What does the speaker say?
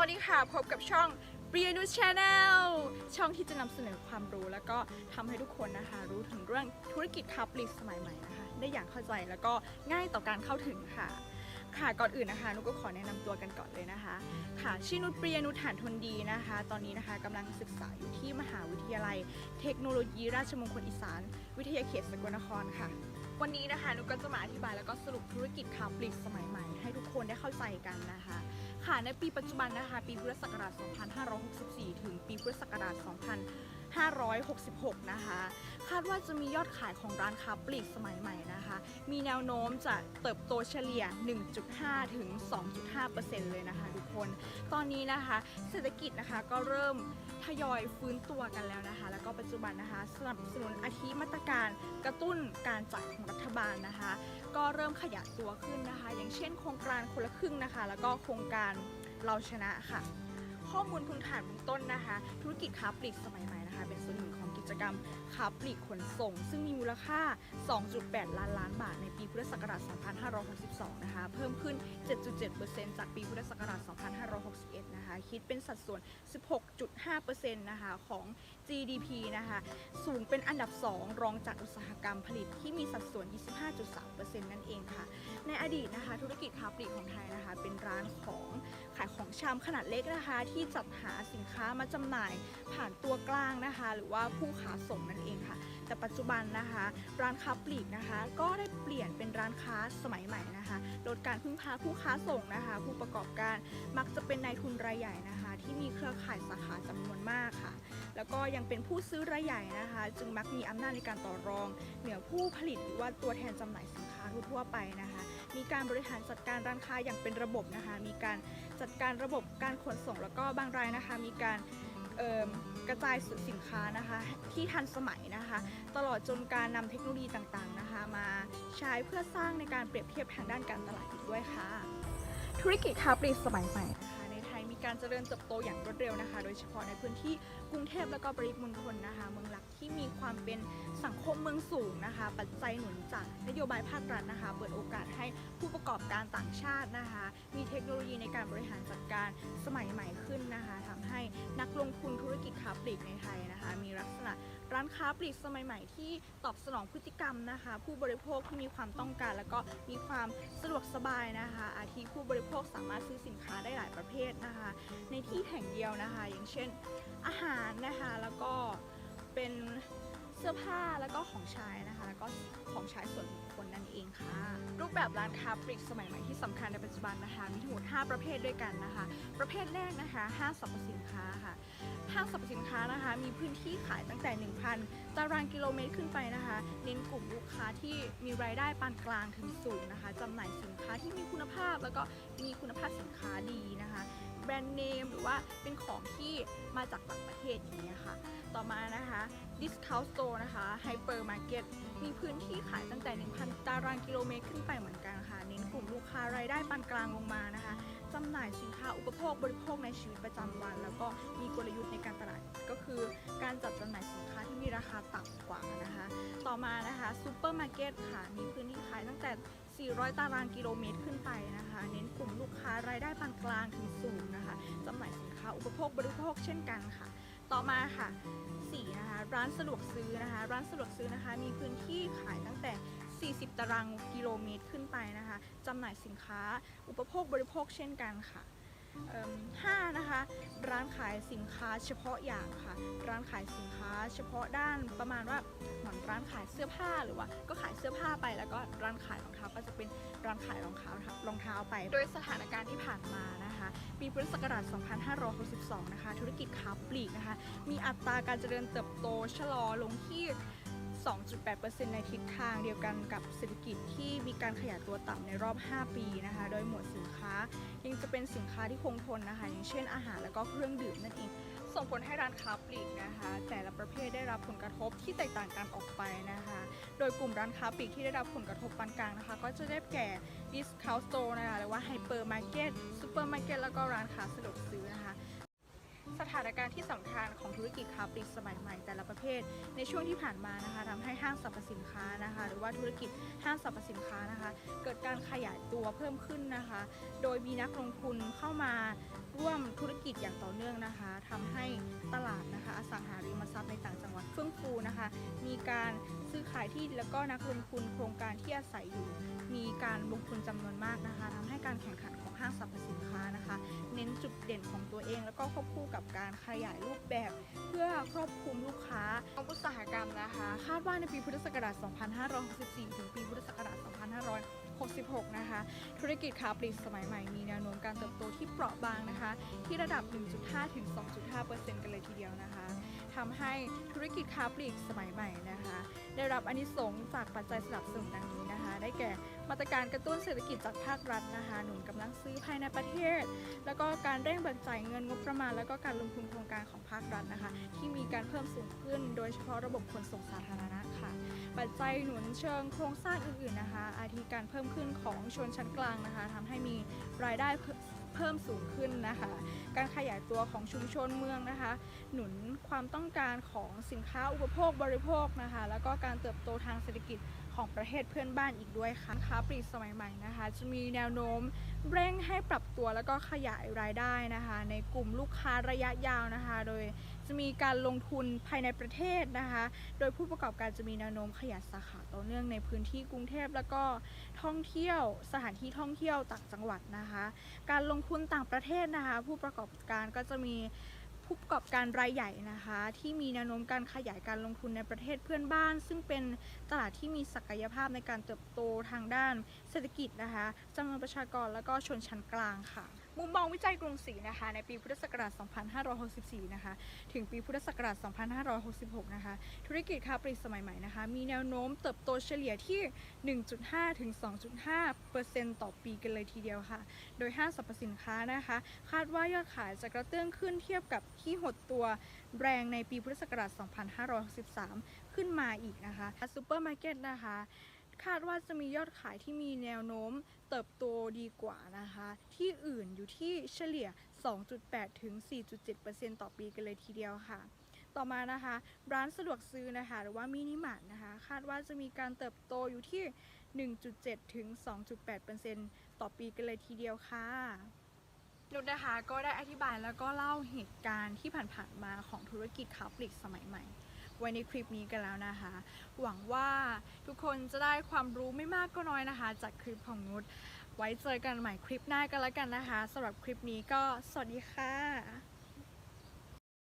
วัสดีค่ะ พบกับช่อง b r i a n u Channel ช่องที่จะนำเสนอความรู้แล้วก็ทำให้ทุกคนนะคะ รู้ถึงเรื่องธุรกิจค้าปลีกสมัยใหม่นะคะ ได้อย่างเข้าใจแล้วก็ง่ายต่อการเข้าถึงค่ะ ค่ะก่อนอื่นนะคะนุกก็ขอแนะนำตัวกันก่อนเลยนะคะ ค่ะชื่อนุชเปรียนุชฐานทนดีนะคะ ตอนนี้นะคะกำลังศึกษาอยู่ที่มหาวิทยาลัย เทคโนโลยี ราชมงคลอีสาน วิทยาเขตสกลนครค่ะ วันนี้นะคะนุกก็จะมาอธิบายแล้วก็สรุปธุรกิจค้าปลีกสมัยใหม่ ให้ทุกคนได้เข้าใจกันนะคะ ค่ะในปีปัจจุบันนะคะ ปีพุทธศักราช 2564 ถึงปีพุทธศักราช 2566 นะคะ คาดว่าจะมียอดขายของร้านค้าปลีกสมัยใหม่นะคะ มีแนวโน้มจะเติบโตเฉลี่ย 1.5 ถึง 2.5%เลยนะคะทุกคน ตอนนี้นะคะ เศรษฐกิจนะคะก็เริ่มทยอยฟื้นตัวกันแล้วนะคะ แล้วก็ปัจจุบันนะคะสนับสนุนอาทิมาตรการกระตุ้นการจ่ายของรัฐบาลนะคะ ก็เริ่มขยายตัวขึ้นนะคะ อย่างเช่น โครงการคนละครึ่งนะคะ แล้วก็โครงการเราชนะค่ะ ข้อมูลพื้นฐานเบื้องต้นนะคะ ธุรกิจค้าปลีกสมัยใหม่นะคะ เป็นส่วนหนึ่งของกิจกรรมค้าปลีกขนส่ง ซึ่งมีมูลค่า 2.8 ล้านล้านบาทในปีพุทธศักราช 2562 นะคะ เพิ่มขึ้น 7.7%จากปีพุทธศักราช 2561 นะคะ คิดเป็นสัดส่วน 16.5%นะคะของ GDP นะคะ สูงเป็นอันดับ 2 รองจากอุตสาหกรรมผลิตที่มีสัดส่วน 25.3%นั่นเองค่ะ ในอดีตนะคะ ธุรกิจค้าปลีกของไทยนะคะ เป็นร้านของขายของชำขนาดเล็กนะคะ ที่จัดหาสินค้ามาจำหน่ายผ่านตัวกลางนะคะ หรือว่าผู้ค้าส่งนั่นเองค่ะ แต่ปัจจุบันนะคะ ร้านค้าปลีกนะคะ ก็ได้เปลี่ยนเป็นร้านค้าสมัยใหม่นะคะลด การพึ่งพาผู้ค้าส่งนะคะ ผู้ประกอบการมักจะเป็นนายทุนรายใหญ่นะคะ ที่มีเครือข่ายสาขาจำนวนมากค่ะ แล้วก็ยังเป็นผู้ซื้อรายใหญ่นะคะ จึงมักมีอำนาจในการต่อรอง เหนือผู้ผลิตหรือว่าตัวแทนจำหน่ายสินค้าทั่วไปนะคะ มีการบริหารจัดการร้านค้าอย่างเป็นระบบนะคะ มีการจัดการระบบการขนส่งแล้วก็บางรายนะคะ มีการกระจายสินค้านะคะ ที่ทันสมัยนะคะ ตลอดจนการนำเทคโนโลยีต่างๆ มาใช้เพื่อสร้างในการเปรียบเทียบทางด้านการตลาดอีกด้วยค่ะ ธุรกิจค้าปลีกสมัยใหม่นะคะในไทยมีการเจริญเติบโตอย่างรวดเร็วนะคะ โดยเฉพาะในพื้นที่กรุงเทพและก็ปริมณฑลนะคะ เมืองหลักที่มีความเป็นสังคมเมืองสูงนะคะ ปัจจัยหนุนจากนโยบายภาครัฐนะคะ เปิดโอกาสให้ผู้ประกอบการต่างชาตินะคะ มีเทคโนโลยีในการบริหารจัดการสมัยใหม่ขึ้นนะคะทำให้นักลงทุนธุรกิจค้าปลีกในไทยนะคะ มีลักษณะ ร้านค้าปลีกสมัยใหม่ที่ตอบสนองพฤติกรรมนะคะ ผู้บริโภคที่มีความต้องการ แล้วก็มีความสะดวกสบายนะคะ อาทิผู้บริโภคสามารถซื้อสินค้าได้หลายประเภทนะคะ ในที่แห่งเดียวนะคะ อย่างเช่นอาหารนะคะแล้วก็เป็นเสื้อผ้าแล้วก็ของใช้นะคะแล้วก็ของใช้ส่วนบุคคลนั่นเองค่ะ แบบร้านค้าปลีกสมัยใหม่ที่สำคัญในปัจจุบันนะคะ มีทั้งหมด 5 ประเภทด้วยกันนะคะ ประเภทแรกนะคะห้างสรรพสินค้าค่ะห้างสรรพสินค้านะคะ มีพื้นที่ขายตั้งแต่ 1,000 ตารางกิโลเมตรขึ้นไปนะคะ เน้นกลุ่มลูกค้าที่มีรายได้ปานกลางถึงสูงนะคะจำหน่ายสินค้าที่มีคุณภาพแล้วก็มีคุณภาพสินค้าดีนะคะแบรนด์เนมหรือว่าเป็นของที่มาจากต่างประเทศอย่างเงี้ยค่ะ ต่อมานะคะ Discount Store นะคะ Hyper Market มีพื้นที่ขายตั้งแต่ 1,000 ตารางกิโลเมตรขึ้นไปเหมือนกันค่ะ เน้นกลุ่มลูกค้ารายได้ปานกลางลงมานะคะจำหน่ายสินค้าอุปโภคบริโภคในชีวิตประจำวัน แล้วก็มีกลยุทธ์ในการตลาดก็คือการจัดจำหน่ายสินค้าที่มีราคาต่ำกว่านะคะ ต่อมานะคะซูเปอร์มาร์เก็ตค่ะ มีพื้นที่ขายตั้งแต่ 400 ตารางกิโลเมตรขึ้นไปนะคะ เน้นกลุ่มลูกค้ารายได้ปานกลางถึงสูงนะคะจำหน่ายสินค้าอุปโภคบริโภคเช่นกันค่ะ ต่อมาค่ะ4นะคะร้านสะดวกซื้อนะคะ ร้านสะดวกซื้อนะคะ มีพื้นที่ขายตั้งแต่ 40 ตารางกิโลเมตรขึ้นไปนะคะจำหน่ายสินค้าอุปโภคบริโภคเช่นกันค่ะห้านะคะร้านขายสินค้าเฉพาะอย่างค่ะ ร้านขายสินค้าเฉพาะด้านประมาณว่าเหมือนร้านขายเสื้อผ้าหรือว่าก็ขาย ไปแล้วก็ร้านขายรองเท้าก็จะเป็นร้านขายรองเท้ารองเท้าไป โดยสถานการณ์ที่ผ่านมานะคะปีพุทธศักราช 2562 นะคะ ธุรกิจค้าปลีกนะคะ มีอัตราการเจริญเติบโตชะลอลงที่ 2.8%ในทิศทางเดียวกันกับเศรษฐกิจที่มีการขยายตัวต่ำในรอบ 5 ปีนะคะ โดยหมวดสินค้ายังจะเป็นสินค้าที่คงทนนะคะ อย่างเช่นอาหารแล้วก็เครื่องดื่มนั่นเอง ส่งผลให้ร้านค้าปลีกนะคะ แต่ละประเภทได้รับผลกระทบที่แตกต่างกันออกไปนะคะ โดยกลุ่มร้านค้าปลีกที่ได้รับผลกระทบปานกลางนะคะ ก็จะได้แก่ discount store นะคะหรือว่า hyper market super market แล้วก็ร้านค้าสะดวกซื้อนะคะ สถานการณ์ที่สำคัญของธุรกิจค้าปลีกสมัยใหม่แต่ละประเภท ในช่วงที่ผ่านมานะคะทำให้ห้างสรรพสินค้านะคะ หรือว่าธุรกิจห้างสรรพสินค้านะคะ เกิดการขยายตัวเพิ่มขึ้นนะคะ โดยมีนักลงทุนเข้ามาร่วมธุรกิจอย่างต่อเนื่องนะคะทำให้ตลาดนะคะอสังหาริมทรัพย์ในต่างจังหวัดเฟื่องฟูนะคะ มีการ ขายที่แล้วก็นักลงทุนโครงการที่อาศัยอยู่ มีการลงทุนจำนวนมากนะคะทำให้การแข่งขันของห้างสรรพสินค้านะคะ เน้นจุดเด่นของตัวเอง แล้วก็ควบคู่กับการขยายรูปแบบ เพื่อครอบคลุมลูกค้าของอุตสาหกรรมนะคะ คาดว่าในปีพุทธศักราช 2564 ถึงปีพุทธศักราช 2566 นะคะ ธุรกิจค้าปลีกสมัยใหม่มีแนวโน้มการเติบโตที่เปราะบางนะคะ ที่ระดับ 1.5 ถึง 2.5กันเลยทีเดียวนะคะทำให้ธุรกิจค้าปลีกสมัยใหม่นะคะ รับอานิสงส์จากปัจจัยสนับสนุนดังนี้นะคะ ได้แก่มาตรการกระตุ้นเศรษฐกิจจากภาครัฐนะคะ หนุนกำลังซื้อภายในประเทศ แล้วก็การเร่งเบิกจ่ายเงินงบประมาณ แล้วก็การลงทุนโครงการของภาครัฐนะคะ ที่มีการเพิ่มสูงขึ้น โดยเฉพาะระบบขนส่งสาธารณะค่ะ ปัจจัยหนุนเชิงโครงสร้างอื่นๆนะคะ อาทิการเพิ่มขึ้นของชนชั้นกลางนะคะทำให้มีรายได้ เพิ่มเพิ่มสูงขึ้นนะคะ การขยายตัวของชุมชนเมืองนะคะ หนุนความต้องการของสินค้าอุปโภคบริโภคนะคะ แล้วก็การเติบโตทางเศรษฐกิจ ของประเทศเพื่อนบ้านอีกด้วยค่ะค้าปลีกสมัยใหม่นะคะ จะมีแนวโน้มเร่งให้ปรับตัวแล้วก็ขยายรายได้นะคะ ในกลุ่มลูกค้าระยะยาวนะคะ โดยจะมีการลงทุนภายในประเทศนะคะ โดยผู้ประกอบการจะมีแนวโน้มขยายสาขาต่อเนื่องในพื้นที่กรุงเทพแล้วก็ท่องเที่ยวสถานที่ท่องเที่ยวต่างจังหวัดนะคะ การลงทุนต่างประเทศนะคะ ผู้ประกอบการก็จะมี ผู้ประกอบการรายใหญ่นะคะ ที่มีแนวโน้มการขยายการลงทุนในประเทศเพื่อนบ้าน ซึ่งเป็นตลาดที่มีศักยภาพในการเติบโตทางด้านเศรษฐกิจนะคะจำนวนประชากรและก็ชนชั้นกลางค่ะ มุมมองวิจัยกรุงศรีนะคะ ในปีพุทธศักราช 2564 นะคะ ถึงปีพุทธศักราช 2566 นะคะ ธุรกิจค้าปลีกสมัยใหม่นะคะ มีแนวโน้มเติบโตเฉลี่ยที่ 1.5 ถึง 2.5เปอร์เซ็นต์ต่อปีกันเลยทีเดียวค่ะ โดยห้างสรรพสินค้านะคะ คาดว่ายอดขายจะกระเตื้องขึ้นเทียบกับที่หดตัวแรงในปีพุทธศักราช 2563 ขึ้นมาอีกนะคะซูเปอร์มาร์เก็ตนะคะ คาดว่าจะมียอดขายที่มีแนวโน้มเติบโตดีกว่านะคะ ที่อื่นอยู่ที่เฉลี่ย 2.8 ถึง 4.7%ต่อปีกันเลยทีเดียวค่ะ ต่อมานะคะ ร้านสะดวกซื้อนะคะ หรือว่ามินิมาร์ทนะคะ คาดว่าจะมีการเติบโตอยู่ที่ 1.7 ถึง 2.8%ต่อปีกันเลยทีเดียวค่ะนุชนะคะก็ได้อธิบายแล้วก็เล่าเหตุการณ์ที่ผ่านๆมาของธุรกิจค้าปลีกสมัยใหม่ ไว้ในคลิปนี้กันแล้วนะคะ หวังว่าทุกคนจะได้ความรู้ไม่มากก็น้อยนะคะ จากคลิปของนุชไว้เจอกันใหม่คลิปหน้ากันแล้วกันนะคะสำหรับคลิปนี้ก็สวัสดีค่ะ